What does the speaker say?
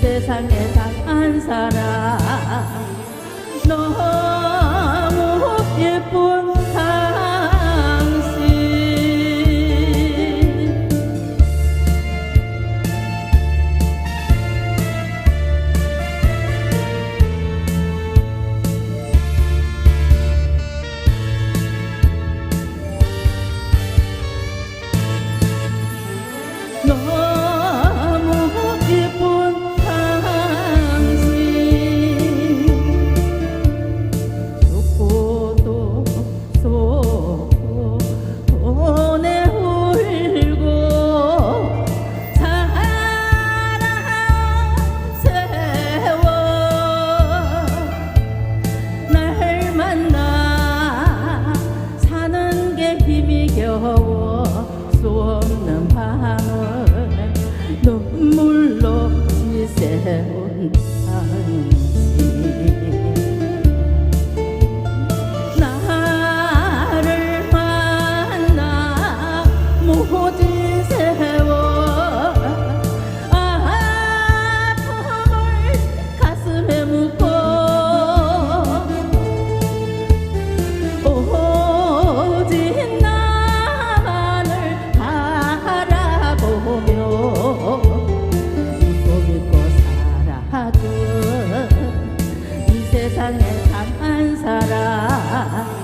세상에 당한 사람. 너 눈물로 지새운 세상에 강한 사람.